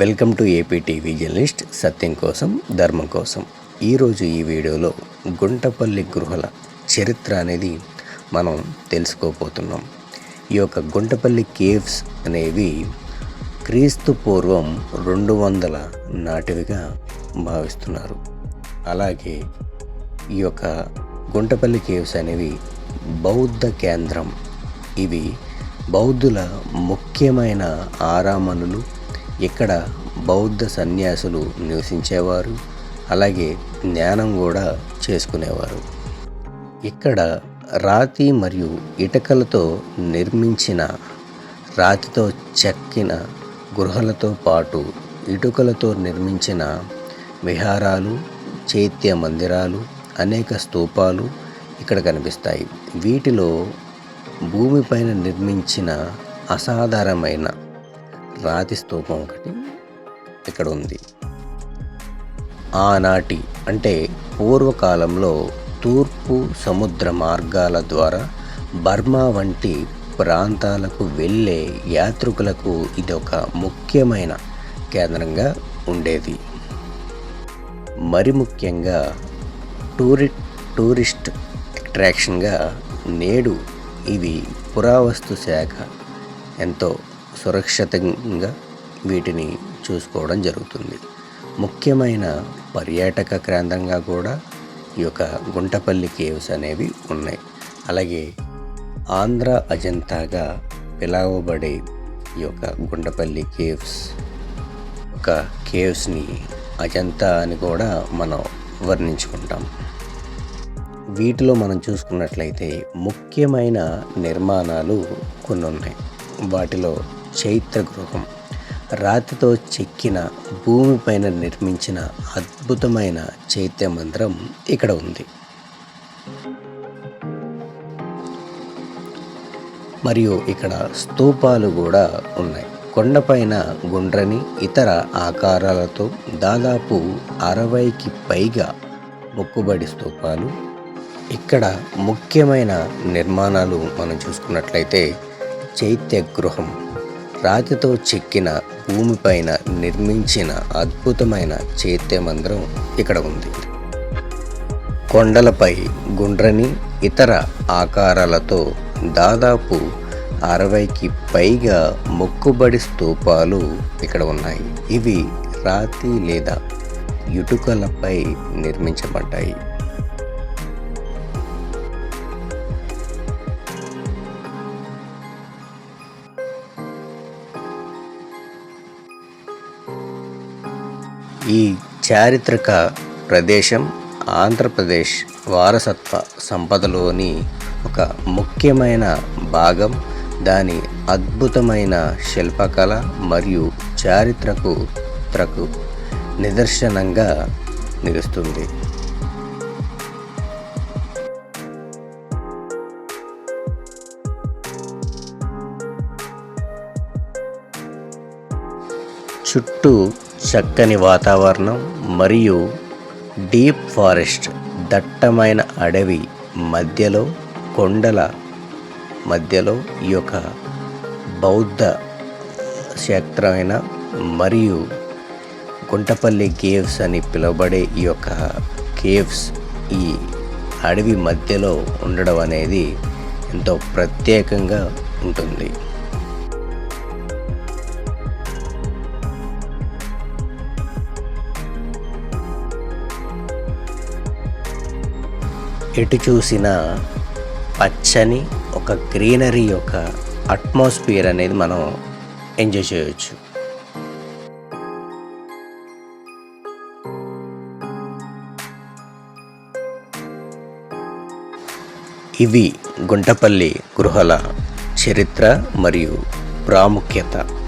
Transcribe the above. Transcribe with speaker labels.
Speaker 1: Welcome to AP TV journalist సత్యం కోసం ధర్మం కోసం. ఈరోజు ఈ వీడియోలో గుంటపల్లి గృహల చరిత్ర అనేది మనం తెలుసుకోబోతున్నాం. ఈ యొక్క గుంటపల్లి కేవ్స్ అనేవి క్రీస్తు పూర్వం రెండు వందల నాటివిగా భావిస్తున్నారు. అలాగే ఈ యొక్క గుంటపల్లి కేవ్స్ అనేవి బౌద్ధ కేంద్రం. ఇవి బౌద్ధుల ముఖ్యమైన ఆరామణులు ఇక్కడ బౌద్ధ సన్యాసులు నివసించేవారు అలాగే జ్ఞానం కూడా చేసుకునేవారు. ఇక్కడ రాతి మరియు ఇటుకలతో నిర్మించిన రాతితో చెక్కిన గృహలతో పాటు ఇటుకలతో నిర్మించిన విహారాలు చైత్య మందిరాలు అనేక స్తూపాలు ఇక్కడ కనిపిస్తాయి. వీటిలో భూమిపైన నిర్మించిన అసాధారణమైన రాతి స్తూపం ఒకటి ఇక్కడ ఉంది. ఆనాటి అంటే పూర్వకాలంలో తూర్పు సముద్ర మార్గాల ద్వారా బర్మా వంటి ప్రాంతాలకు వెళ్ళే యాత్రికులకు ఇది ఒక ముఖ్యమైన కేంద్రంగా ఉండేది. మరి ముఖ్యంగా టూరి టూరిస్ట్ అట్రాక్షన్గా నేడు ఇవి పురావస్తు శాఖ ఎంతో సురక్షితంగా వీటిని చూసుకోవడం జరుగుతుంది. ముఖ్యమైన పర్యాటక కేంద్రంగా కూడా ఈ యొక్క గుంటపల్లి కేవ్స్ అనేవి ఉన్నాయి. అలాగే ఆంధ్ర అజంతాగా పిలవబడే ఈ యొక్క గుంటపల్లి కేవ్స్ ఒక కేవ్స్ని అజంతా అని కూడా మనం వర్ణించుకుంటాం. వీటిలో మనం చూసుకున్నట్లయితే ముఖ్యమైన నిర్మాణాలు కొన్ని ఉన్నాయి వాటిలో చైత్ర గృహం రాతితో చెక్కిన భూమిపైన నిర్మించిన అద్భుతమైన చైత్య మందిరం ఇక్కడ ఉంది. మరియు ఇక్కడ స్తూపాలు కూడా ఉన్నాయి. కొండపైన గుండ్రని ఇతర ఆకారాలతో దాదాపు అరవైకి పైగా మొక్కుబడి స్తూపాలు. ఇక్కడ ముఖ్యమైన నిర్మాణాలు మనం చూసుకున్నట్లయితే చైత్య గృహం రాతితో చెక్కిన భూమిపైన నిర్మించిన అద్భుతమైన చైత్య మందిరం ఇక్కడ ఉంది. కొండలపై గుండ్రని ఇతర ఆకారాలతో దాదాపు అరవైకి పైగా మొక్కుబడి స్తూపాలు ఇక్కడ ఉన్నాయి. ఇవి రాతి లేదా ఇటుకలపై నిర్మించబడ్డాయి. ఈ చారిత్రక ప్రదేశం ఆంధ్రప్రదేశ్ వారసత్వ సంపదలోని ఒక ముఖ్యమైన భాగం. దాని అద్భుతమైన శిల్పకళ మరియు చారిత్రకు త్రకు నిదర్శనంగా నిలుస్తుంది. చుట్టూ చక్కని వాతావరణం మరియు డీప్ ఫారెస్ట్ దట్టమైన అడవి మధ్యలో కొండల మధ్యలో ఈ యొక్క బౌద్ధ క్షేత్రమైన మరియు గుంటపల్లి కేవ్స్ అని పిలువబడే ఈ యొక్క కేవ్స్ ఈ అడవి మధ్యలో ఉండడం అనేది ఎంతో ప్రత్యేకంగా ఉంటుంది. ఎటు చూసినా పచ్చని ఒక గ్రీనరీ యొక్క అట్మాస్ఫియర్ అనేది మనం ఎంజాయ్ చేయొచ్చు. ఇవి గుంటపల్లి గృహల చరిత్ర మరియు ప్రాముఖ్యత.